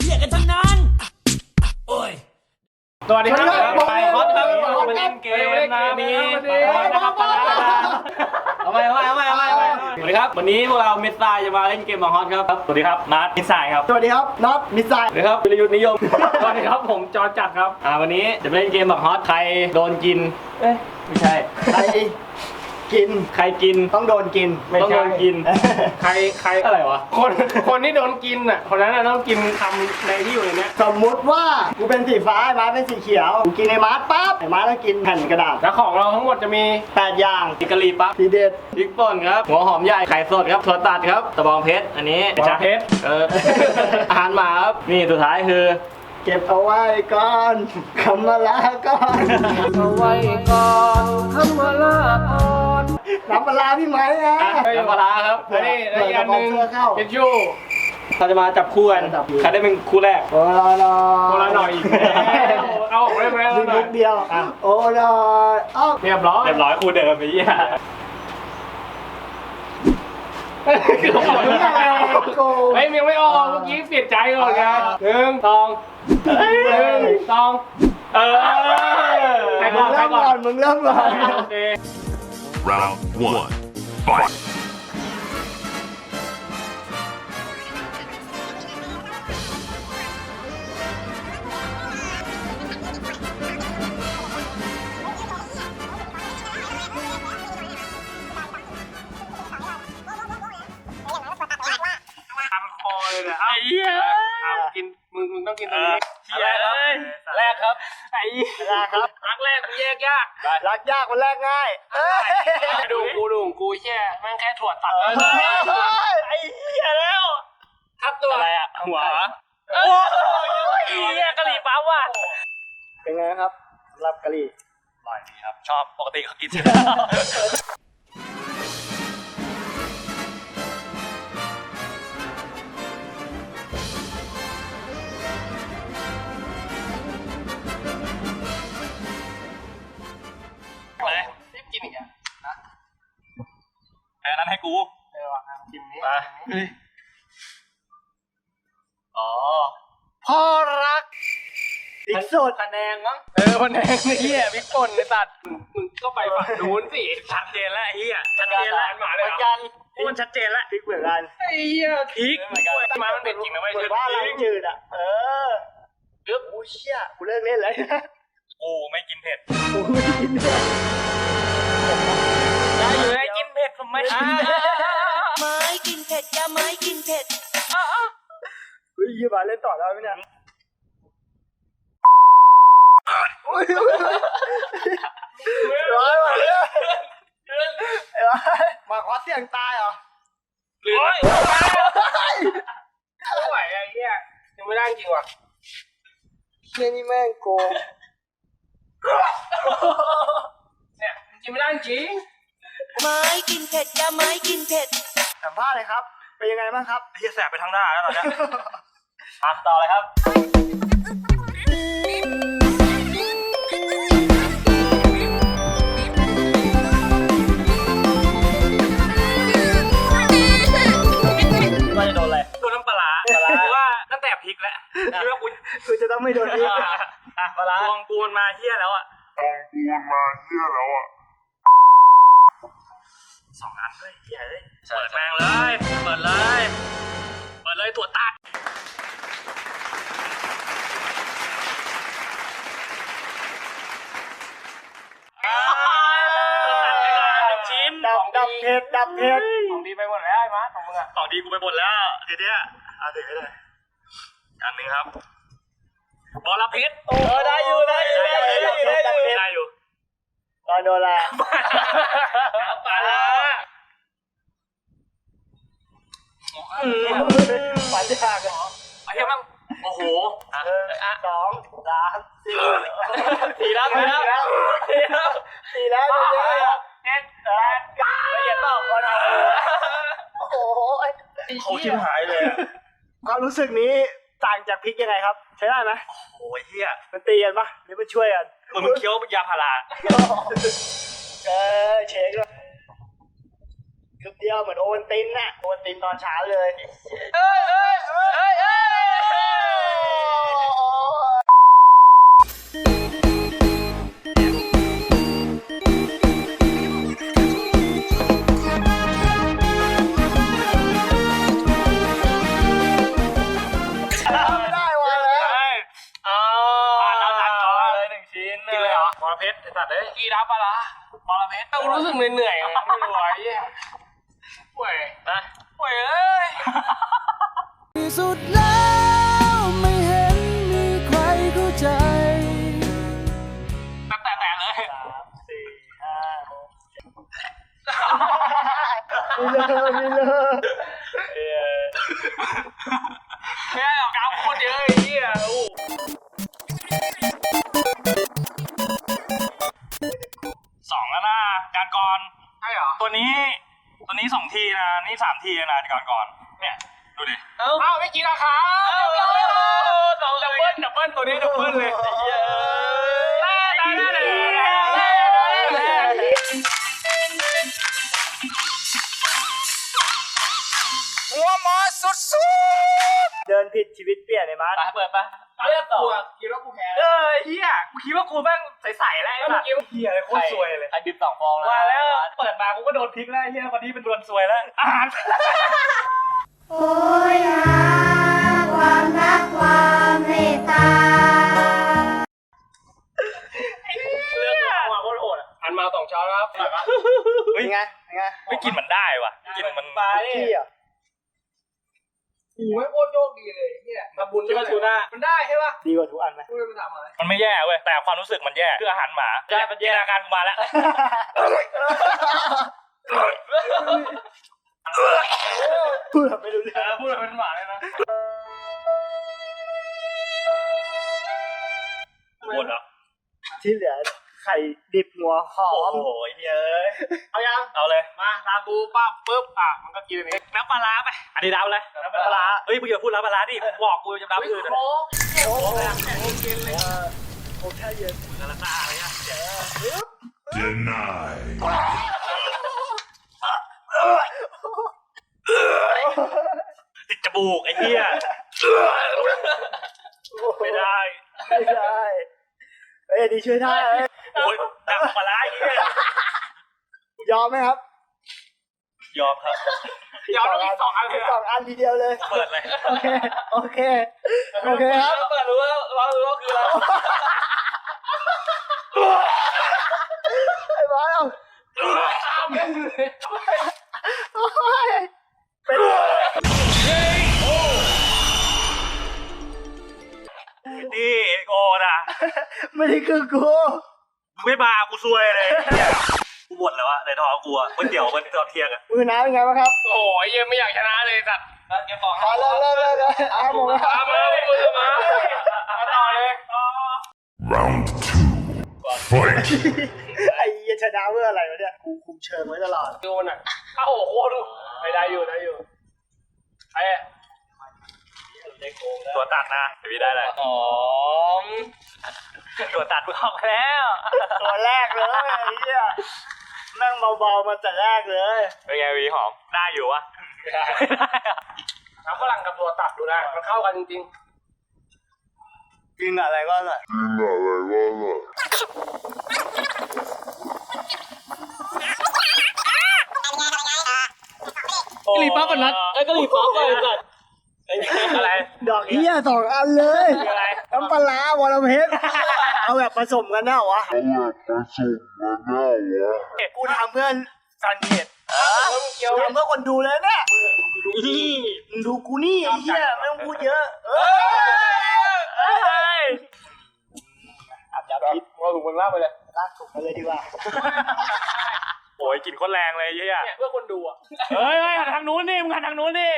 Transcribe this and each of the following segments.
เหี้ยกันทั้งนั้น โอ้ย สวัสดีครับไปฮอตครับมาเล่นเกมนะมีนะครับปลาเอาไปเอาไปเอาไปเอาไปเอาไปสวัสดีครับ วันนี้พวกเราเมสไซจะมาเล่นเกมบางฮอตครับ สวัสดีครับมาร์ทมิสไซครับ สวัสดีครับน็อตมิสไซสวัสดีครับวิรยุทธ์นิยม สวัสดีครับผมจอจัดครับ อ่าวันนี้จะมาเล่นเกมบักฮอตใครโดนกิน เอ้ยไม่ใช่ใคร กิน ใครกิน ต้องโดนกินต้องโดนกิน ใครใครอะไรวะ คนคนที่โดนกินอะคนนั้นน่ะต้องกินคำในที่อยู่ในเนี้ยสมมุติว่ากูเป็นสีฟ้าไอ้มาร์ทเป็นสีเขียวกูกินไอ้มาร์ทปั๊บไอ้มาร์ทต้องกินแผ่นกระดาษแล้วของเราทั้งหมดจะมีแปดอย่างพริกกะหรี่ปั๊บทีเด็ด พริกป่นครับ หัวหอมใหญ่ ไข่สดครับถั่วตัดครับ ตะบองเพชร อันนี้หัวเพชร เออ อาหารหมาครับ นี่สุดท้ายคือ เก็บเอาไว้ก่อนคำมาลาก่อน เอาไว้ก่อนคำว่าลาก่อน น้ำปลาร้าพี่ไหมอะน้ำปลาร้าครับแล้วนี่แล้วอีกอันหนึ่งเผื่อกระบอกเสื้อเข้าทิชชู่เราจะมาจับคู่กันจับคู่ใครได้เป็นคู่แรกโอ้ลอยคนละหน่อยอีกแล้วเอาออกได้ไหมดึงเอาหน่ลูอยกเดียวโอ้ลอยเอ้าเรียบร้อยเรียบร้อยคู่เดิมไปเยี่ยคือเขาบอกทุกอย่างโกงไม่ยังไม่ออกเมื่อกี้เปลี่ยนใจก่อนไงหนึ่งสองหนึ่งสองเออใครมึงเริ่มก่อนมึงเริ่มก่อนโอเค Round one. Fight. ไอ้ลาครับ รักแรกกูแยกยากรักยากมันแรกง่ายเอ้ยดูกูดูของกูแค่แม่งแค่ถั่วตัดไอ้เหี้ยแล้วทับตัวอะไรอะหัวโอ้ยเหี้ยกะหรี่ปั๊บว่ะเป็นไงครับสำหรับกะหรี่อร่อยดีครับ ชอบปกติเขากิน แพ้นั้นให้กูเออว่ะกินนี้มาอ๋อพ่อรักอีกสุดคะแนนมั้งเออมันแดงไอ้เหี้ยพริกป่นไอ้สัตว์มึงก็ไปฝั่งนู้นสิชัดเจนแล้วไอ้เหี้ยชัดเจนแล้วหมาเลยเหมือนกันมันชัดเจนแล้วพริกเหมือนกันไอ้เหี้ยพริกเหมือนกันมามันเป็นจริงนะเว้ยเหมือนว่าเราจืดอะเออเลือกกูเชี่ยกูเลิกเล่นแล้วนะกูไม่กินเผ็ดกูไม่กินเลยได้ ไม่กินไม้กินเผ็ดอย่าไม้กินเผ็ดเฮ้ยยี่บาเล่นต่อแล้วไหมเนี่ยร้อยว่ะเนี่ยมาขอเสียงตายเหรอหรือไม่ไหวไอ้เหี้ยยังไม่ได้จริงว่ะเชี่ยนี่แม่งโกงเนี่ยกินไม่ได้จริง ไม้กินเผ็ดอย่าไม้กินเผ็ด สัมภาษณ์เลยครับ เป็นยังไงบ้างครับ เฮียแสบไปทั้งหน้าแล้วตอนเนี้ยอะต่อเลยครับ ว่าจะโดนอะไรโดนน้ำปลาร้าปลาร้าว่าตั้งแต่พริกแล้วคิดว่ากูคือจะต้องไม่โดนอีกอะปลาร้าดวงกูมันมาเฮี้ยแล้วอะ สองอันเลยเฮี้ยเลยเปิดแมงเลย เปิดเลย เปิดเลยตัวตัด ชิ้นดับดับเผ็ดดับเผ็ดของดีไปหมดแล้วไอ้มาร์คของมึงอะของดีกูไปหมดแล้วทีเนี้ยเอาถึงเลยอันหนึ่งครับบอลเพชรเออได้อยู่ได้อยู่ได้อยู่ได้อยู่ได้อยู่ได้อยู่ตอนโดนอะไรปลาร้า ฝันยากอะไอ้เหี้ยมั่งโอ้โหอะหนึ่งสองสามสี่สี่แล้วสี่แล้วสี่แล้วสี่แล้วเอะๆอะเจ็ดแปดละเอียดเปล่าคนเอาโอ้โหเขาชิบหายเลยอะความรู้สึกนี้ต่างจากพริกยังไงครับ ใช้ได้ไหมโอ้ยเฮียมันตีกันปะหรือมันช่วยกันเหมือนมึงเคี้ยวยาพารา เออเช็คเลย ชุดเดียวเหมือนโอวันตินน่ะโอวันตินตอนเช้าเลยเฮ้ยเฮ้ยเฮ้ยเฮ้ยไม่ได้วะแล้ว เอน้วจานจอเลยหนึ่งชิ้นกินเลยเหรอ มอเพชรไอสัตว์เลยกีรับปะละปอลเพชรกูรู้สึกเหนื่อยๆไม่ไหว ป่วยนะป่วยเอ้ยที่สุดแล้วไม่เห็นมีใครเข้าใจตั้งแต่แต่เลยมีเลยมีเลยแค่กาวโคตรเยอะไอ้เหี้ยโอ้สองแล้วนะการกรใช่เหรอ ตัวนี้ตัว นี้สองทีนะ นี่สามทีนะการกรเนี่ย ดูดิ เอ้าไม่กินราคาดับเบิ้ลดับเบิ้ลตัวนี้ดับเบิ้ลเลยได้ได้ได้ได้หัวหมอสุดเดินผิดชีวิตเปลี่ยนไอ้มาร์ไปเปิด เลือกกูอะคิดว่ากูแพ้เออเฮียกูคิดว่ากูแม่งใสๆแล้วไอ้แล้วสัเมื่อตว์เฮียโคตรซวยเลยไอ้ดิบสองฟองว่าแล้วเปิดมากูก็โดนพลิกแล้วไอ้เฮียวันนี้เป็นดวลซวยแล้วอาหารโอ้ยหาความรักความเมตตา เลือกหัวโคตรโหดอะหันมาสองช้อนครับเป็นไงเป็นไงไม่กินมันได้ว่ะกินมัน ขี้อะ โอ้ยโคตรโชคดีเลยเนี่ยทำบุญคิดว่าทูน่ามันได้ใช่ป่ะดีกว่าทุกอันไหมพูดมันทำอะไรมันไม่แย่เว้ยแต่ความรู้สึกมันแย่คืออาหารหมาใช่มันแย่อาการกูมาแล้วพูดแบบไม่รู้เรื่องพูดเป็นหมาเลยนะปวดเหรอที่เหลือ ไข่ดิบหัวหอโอ้ม โหเย้ยเอายัง เอาเลยมาตามกูปั๊บปุ๊บอะมันก็กินอันนี้น้ำปลาร้าไปอันนี้น้ำอะไรน้ำปลาร้าเฮ้ยมึงอย่าพูดน้ำปลาร้าดิบอกกูจะน้ำอื่นโค้กโอ้โหกินเลยโอ้แค่เย็นกระตาเลยอะ Denied. ติดจมูกไอ้เหี้ยไม่ได้ ไม่ได้เอ้ยดีช่วยได้เอ้ย โอ้ยน้ำปลาร้าไอ้เหี้ย ย อมไหมครับ ยอมครับ ยอมแล้วอีกสองอันเลยสองอันทีเดียวเลย เปิดเลย โอเค โอเค โอเคครับ เปิดรู้ว่าเรารู้ว่าคืออะไรไอ้บ้าเอาเป็นนี่โกนะไม่ได้คือกูมึงไม่มากูซวยเลยกู หมดแล้วอะในท้องกูอะก๋วยเตี๋ยวมันตอนเที่ยงอะมือน้ำเป็นไงบ้างครับโอ้ยยังไม่อยากชนะเลยสัตว์แกบอกขอเลิกเลิกเลิกเลิกเอาผมมามาพูดมามาต่อเลย Round two. Fight. ไอ้เหี้ยชนะเพื่ออะไรวะเนี่ยกูคุมเชิงไว้ตลอดดูน่ะอ้าวโอ้โหดูไม่ได้อยู่ได้อยู่ไอ้ตัวตัดนะพี่ได้เลยหอมตัวตัดมึงออกแล้ว ตัวแรกเลยไอ้เหี้ย นั่งเบาๆมาแต่แรกเลยเป็นไงวีหอม ได้อยู่วะน้ำฝรั่งกับตัวตัดดูนะ มันเข้ากันจริงกินอะไรก็อร่อยกะหรี่ปั๊บนัดไอ้กะหรี่ปั๊บเลยสัตว์อะไร ดอกเหี้ยสองอันเลยคืออะไรน้ำปลาร้าวรเพชร เอาแบบผสมกันนะวะ กูทำเพื่อนซันเน็ตๆแล้วมึงเคี้ยวทำเพื่อคนดูเลยเนี่ยมึงดูกูนี่ไอ้เหี้ยไม่ต้องพูดเยอะ เอออาบยาพิษเราถูกมึงลากไปเลยลากถูกไปเลยดีกว่า โอ้ยกลินโคนแรงเลยเฮียเนี่ยเพื่อคนดูอะเฮ้ยเฮ้ยหันทางนู้นนี่มึงหันทางนู้นนี่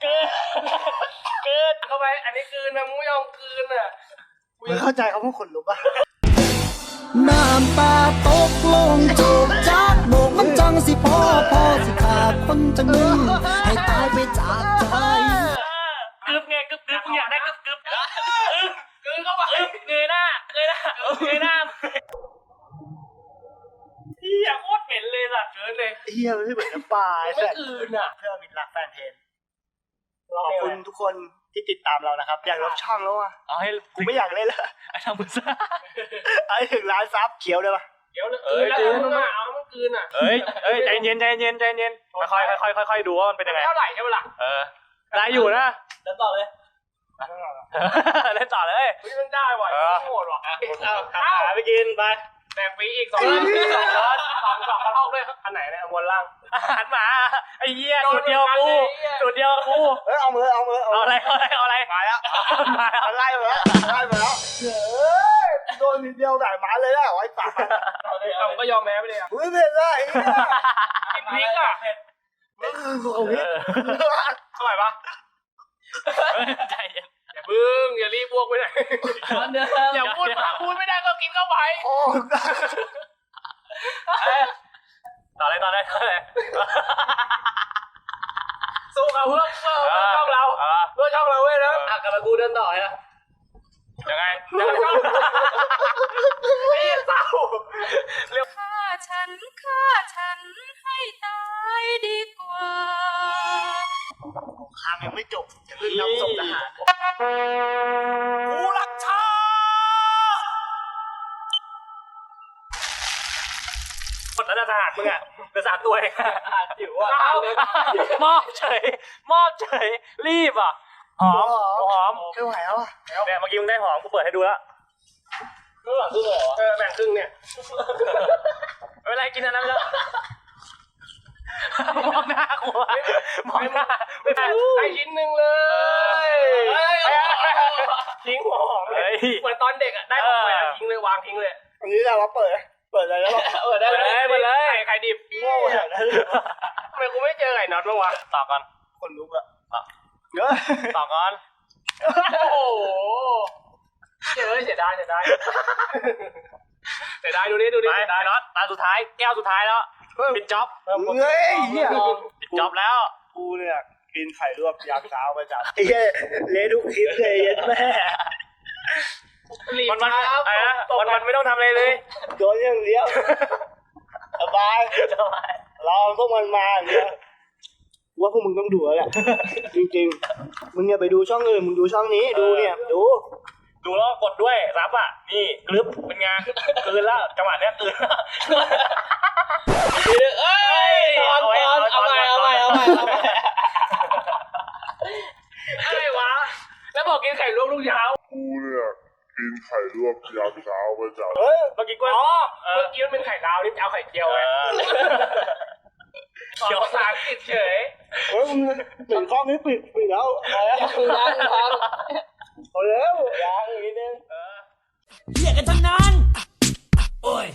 เกิดเกิดเข้าไป อันนี้คืนนะมึงไม่ยอมคืนอะ มึงเข้าใจเขาพวกคนรู้ป่ะน้ำตาตกลงจูบจากโบกมันจังสิพ่อพ่อสิขาดคนจังหนึ่งให้ตายไปจากใจ กึบไงกึบกึบมึงอยากได้กึบกึบอึ๊บคืนเข้าไปอึ๊บเงยหน้าเงยหน้าเงยหน้าเฮียโคตรเหม็นเลยสัตว์คืนเลยเฮียมันไม่เหมือนน้ำปลาไอ้ไม่สัสคืนอะ เพื่อมิตรรักแฟนเพลง ขอบคุณทุกคนที่ติดตามเรานะครับ อยากลบช่องแล้วอะเอาให้กูไม่อยากเล่นแล้วไอ้ทำมือซ่าไอ้ถึงร้านซับเขียวเลยป่ะเดี๋ยวเลยคืนแล้วมึงมาเอามันคืนอะเฮ้ยเฮ้ยใจเย็นใจเย็นใจเย็นค่อยค่อยค่อยค่อยๆดูว่ามันเป็นยังไงเท่าไหร่ใช่ไหมล่ะเออได้อยู่นะแล้วต่อเลยเล่นต่อเลยเฮ้ยมันได้ว่ะโหดว่ะเอาขาขาไปกินไป แตกฟรีอีกสองร้อยสองร้อยสองสองกระทอกด้วยอันไหนเนี่ยบนล่างอาหารหมาไอ้เหี้ยสูตรเดียวกูสูตรเดียวกูเฮ้ยเอามือเอามือเอาเอามืออะไรเอาอะไรเอาอะไรมาแล้วมาแล้วไล่มาแล้วไล่มาแล้วเฮ้ยโดนนิดเดียวได้หมาเลยนะไอ้ปากเอาก็ยอมแพ้ไปเลยอะอุ้ยเผ็ดเลยกินพริกอะโอ้ยเท่าไหร่ปะใจเย็นอย่าพึ่งอย่ารีบอ้วกไปไหนตอนเดิมอย่าพูดพูดไม่ได้ก็กินเข้า ไปโอ้ต่อเลยต่อเลยต่อเลยสู้เขาเพื่อเพื่อช่องเราอะเพื่อช่องเราเว้ยนะอะกลับมากูเดินต่อเลยนะามตัวเองจิ๋วอะเอามอบเฉย มอบเฉย รีบอะ หอม หอมไม่ไหวแล้วอะเนี่ยเมื่อกี้มึงได้หอมกูเปิดให้ดูแล้วเออแบ่งครึ่งเนี่ยไม่เป็นไรกินอันนั้นแล้วมองหน้ากูอะมองหน้าไม่เป็นไรให้ชิ้นหนึ่งเลยทิ้งหัวหอมเลยเหมือนตอนเด็กอะได้ของแหวนทิ้งเลยวางทิ้งเลยอันนี้แหละว่าเปิด เปิดอะไรแล้วเออได้เลยมาเลยไข่ดิบ น็อตบ้างวะต่อก่อนคนลุกอะเยอะต่อก่อน โอ้โหเจอเสียดายเสียดายเสียดายดูดิดูดิไปเสียดายน็อตตาสุดท้ายแก้วสุดท้ายแล้วปิดจ็อบเฮ้ยเหี้ยปิดจ็อบแล้วกูเนี่ยกินไข่ลวกยามเช้าประจำไอ้เหี้ยเละทุกคลิปเลยเย็ดแม่รีบวันวันครับอะไรนะวันวันไม่ต้องทำอะไรเลยโดนอย่างเดียวสบายรอพวกมันมาอย่างเดียว ว่าพวกมึงต้องดูแล้วแหละ จริงๆ มึงอย่าไปดูช่องอื่น มึงดูช่องนี้ดูเนี่ย ดู ดูแล้วกดด้วยรับอะ นี่กรึบเป็นไงกลืนแล้วจังหวะเนี้ยกลืนเอ้ยตอนตอนเอาใหม่เอาใหม่เอาใหม่เอาใหม่อะไรวะ แล้วบอกกินไข่ลวกลูกเช้ากูเนี่ยกินไข่ลวกยามเช้าประจำเฮ้ยเมื่อกี้กล้วยอ๋อเมื่อกี้มันเป็นไข่ดาวนี่จะเอาไข่เจียวไงเขียวภาษาอังกฤษเฉย เฮ้ยมันปิดข้อนี้ปิดปิดแล้วเอาแล้วยังยังยังเอาแล้วยังอีกนิดนึง เหี้ยกันทั้งนั้น โอ้ย